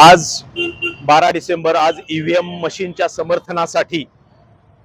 आज बारा डिसेंबर आज ईव्हीएम मशीनच्या समर्थनासाठी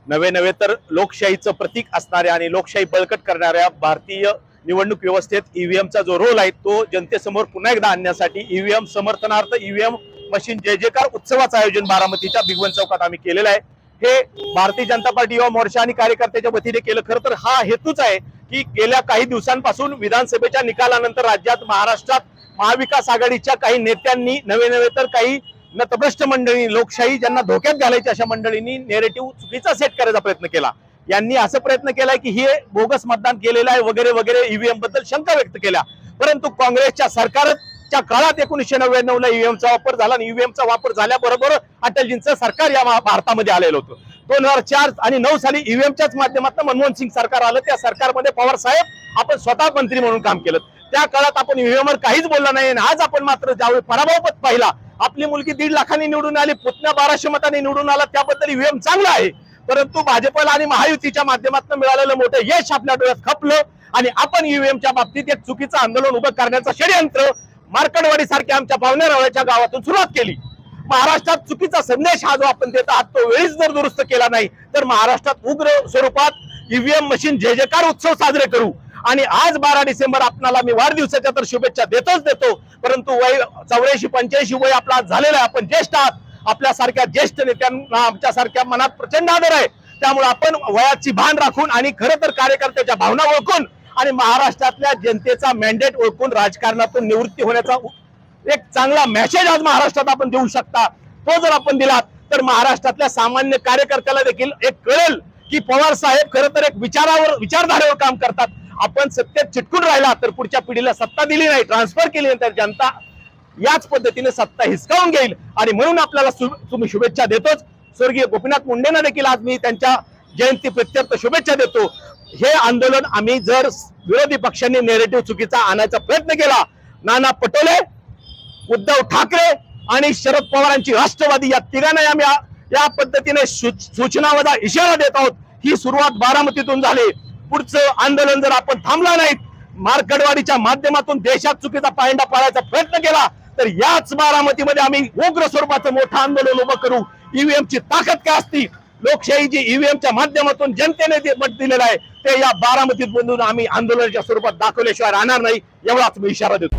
नवे नवे तर लोकशाहीचं प्रतीक असणाऱ्या आणि लोकशाही बळकट करणाऱ्या भारतीय निवडणूक व्यवस्थेत ईव्हीएमचा जो रोल आहे तो जनतेसमोर पुन्हा एकदा आणण्यासाठी ईव्हीएम समर्थनार्थ ईव्हीएम मशीन जय जयकार उत्सवाचं आयोजन बारामतीच्या भिगवन चौकात आम्ही केलेलं आहे. हे भारतीय जनता पार्टी युवा मोर्चा आणि कार्यकर्त्याच्या वतीने केलं. खरं तर हा हेतूच आहे की गेल्या काही दिवसांपासून विधानसभेच्या निकालानंतर राज्यात महाराष्ट्रात महाविकास आघाडीच्या काही नेत्यांनी नवे नवे तर काही नतभ्रष्ट मंडळी लोकशाही ज्यांना धोक्यात घालायची अशा मंडळींनी नेरेटिव्ह चुकीचा सेट करायचा प्रयत्न केला. यांनी असं प्रयत्न केलाय की हे बोगस मतदान केलेलं आहे वगैरे वगैरे ईव्हीएमबद्दल शंका व्यक्त केल्या. परंतु काँग्रेसच्या सरकारच्या काळात एकोणीसशे नव्याण्णव ला ईव्हीएमचा वापर झाला आणि ईव्हीएमचा वापर झाल्याबरोबर अटलजींचं सरकार या भारतामध्ये आलेलं होतं. दोन हजार चार आणि नऊ साली ईव्हीएमच्याच माध्यमातून मनमोहन सिंग सरकार आलं. त्या सरकारमध्ये पवार साहेब आपण स्वतः मंत्री म्हणून काम केलं. त्या काळात आपण ईव्हीएम काहीच बोलला नाही आणि आज आपण मात्र ज्यावेळी पराभव पाहिला आपली मुलगी दीड लाखांनी निवडून आली पुतण्या बाराशे मतांनी निवडून आला त्याबद्दल ईव्हीएम चांगला आहे. परंतु भाजपला आणि महायुतीच्या माध्यमातून मिळालेलं मोठं यश आपल्या डोळ्यात खपलं आणि आपण ईव्हीएमच्या बाबतीत एक चुकीचं आंदोलन उभं करण्याचं षडयंत्र मार्कडवाडी सारख्या आमच्या पावणेरावळ्याच्या गावातून सुरुवात केली. महाराष्ट्रात चुकीचा संदेश हा जो आपण देत आहात तो वेळीच जर दुरुस्त केला नाही तर महाराष्ट्रात उग्र स्वरूपात ईव्हीएम मशीन जय जयकार उत्सव साजरे करू. आणि आज बारा डिसेंबर आपणाला मी वाढदिवसाच्या तर शुभेच्छा देतच देतो. परंतु वय चौऱ्याऐंशी पंच्याऐंशी वय आपला झालेला आहे. आपण ज्येष्ठ आहात. आपल्यासारख्या ज्येष्ठ नेत्यांना आमच्यासारख्या मनात प्रचंड आदर आहे. त्यामुळे आपण वयाची भान राखून आणि खरं तर कार्यकर्त्याच्या भावना ओळखून आणि महाराष्ट्रातल्या जनतेचा मॅन्डेट ओळखून राजकारणातून निवृत्ती होण्याचा एक चांगला मेसेज आज महाराष्ट्रात आपण देऊ शकता. तो जर आपण दिलात तर महाराष्ट्रातल्या सामान्य कार्यकर्त्याला देखील एक कळेल. की पवार साहेब खरं तर एक विचारावर विचारधारेवर काम करतात. आपण सत्तेत चिटकून राहिला तर पुढच्या पिढीला सत्ता दिली नाही ट्रान्सफर केली नंतर तर जनता याच पद्धतीने सत्ता हिसकावून घेईल. आणि म्हणून आपल्याला तुम्ही शुभेच्छा देतोच. स्वर्गीय गोपीनाथ मुंडेंना देखील आज मी त्यांच्या जयंती प्रत्यर्थ शुभेच्छा देतो. हे आंदोलन आम्ही जर विरोधी पक्षांनी नेरेटिव्ह चुकीचा आणायचा प्रयत्न केला नाना पटोले उद्धव ठाकरे आणि शरद पवारांची राष्ट्रवादी या तिघांनाही आम्ही या- पद्धतीने सूचना वजा इशारा देत आहोत. ही सुरुवात बारामतीतून झाली. पुढचं आंदोलन जर आपण थांबला नाहीत मार्कडवाडीच्या माध्यमातून देशात चुकीचा पायंडा पाळायचा प्रयत्न केला तर याच बारामतीमध्ये आम्ही उग्र स्वरूपाचं मोठं आंदोलन उभं करू. ईव्हीएम ची ताकद काय असती? लोकशाही जी ईव्हीएमच्या माध्यमातून जनतेने जे मत दिलेलं आहे. ते या बारामतीत बंधून आम्ही आंदोलनाच्या स्वरूपात दाखवल्याशिवाय राहणार नाही एवढाच मी इशारा देतो.